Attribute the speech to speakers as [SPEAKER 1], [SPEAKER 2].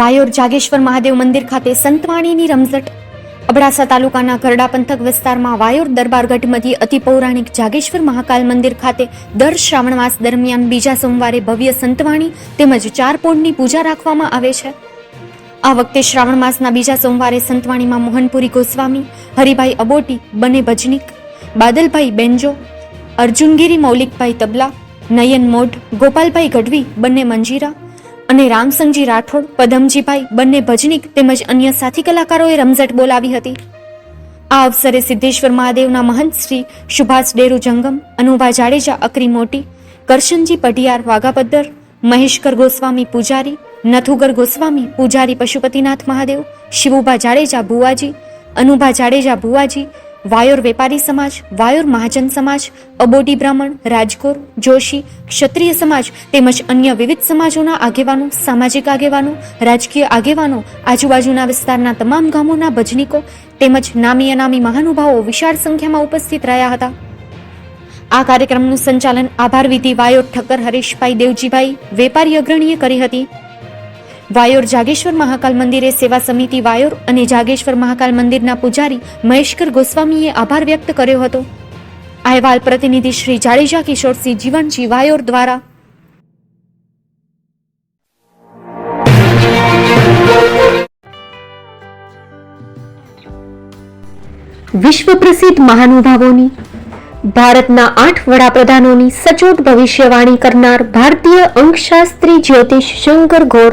[SPEAKER 1] વાયોર જાગેશ્વર મહાદેવ મંદિર ખાતે સંતવાણીની રમઝટ. અબડાસા તાલુકાના ગરડા પંથક વિસ્તારમાં વાયોર દરબાર ગઢ મધ્યે અતિ પૌરાણિક જાગેશ્વર મહાકાલ મંદિર ખાતે દર શ્રાવણ માસ દરમિયાન બીજા સોમવારે ભવ્ય સંતવાણી તેમજ ચાર પોળની પૂજા રાખવામાં આવે છે. આ વખતે શ્રાવણ માસના બીજા સોમવારે સંતવાણીમાં મોહનપુરી ગોસ્વામી, હરિભાઈ અબોટી, બંને ભજનીક, બાદલભાઈ બેન્જો, અર્જુનગીરી મૌલિકભાઈ તબલા, નયન મોઢ, ગોપાલભાઈ ગઢવી, બંને મંજીરા અને રામસંગજી રાઠોડ, પદમજીભાઈ, બંને ભજનીક તેમજ અન્ય સાથી કલાકારોએ રમઝટ બોલાવી હતી. આ અવસરે સિદ્ધેશ્વર મહાદેવના મહંત શ્રી સુભાષ ડેરુ જંગમ, અનુભા જાડેજા, અકરી મોટી, કરશનજી પઢિયાર, વાઘાપદ્દર, મહેશકર ગોસ્વામી પૂજારી, નથુગર ગોસ્વામી પૂજારી પશુપતિનાથ મહાદેવ, શિવુભા જાડેજા ભુવાજી, અનુભા જાડેજા ભુવાજી વાયોર વેપારી સમાજ, વાયોર મહાજન સમાજ, અબોડી બ્રાહ્મણ, રાજકોર, જોશી, ક્ષત્રિય સમાજ તેમજ અન્ય વિવિધ સમાજોના આગેવાનો, સામાજિક આગેવાનો, રાજકીય આગેવાનો, આજુબાજુના વિસ્તારના તમામ ગામોના ભજનીકો તેમજ નામી અનામી મહાનુભાવો વિશાળ સંખ્યામાં ઉપસ્થિત રહ્યા હતા. આ કાર્યક્રમનું સંચાલન આભાર વિધિ વાયોર ઠક્કર હરીશભાઈ દેવજીભાઈ વેપારી અગ્રણીએ કરી હતી. વાયોર જાગેશ્વર મહાકાલ મંદિરે સેવા સમિતિ વાયોર અને જાગેશ્વર મહાકાલ મંદિરના પૂજારી મહેશકર ગોસ્વામીએ આભાર વ્યક્ત કર્યો હતો. અહેવાલ પ્રતિનિધિ શ્રી જાડેજા કિશોરસિંહ જીવનજી વાયોર દ્વારા વિશ્વ પ્રસિદ્ધ મહાનુભાવોની, ભારતના આઠ વડાપ્રધાનોની સચોટ ભવિષ્યવાણી કરનાર ભારતીય અંકશાસ્ત્રી જ્યોતિષ શંકર ઘોર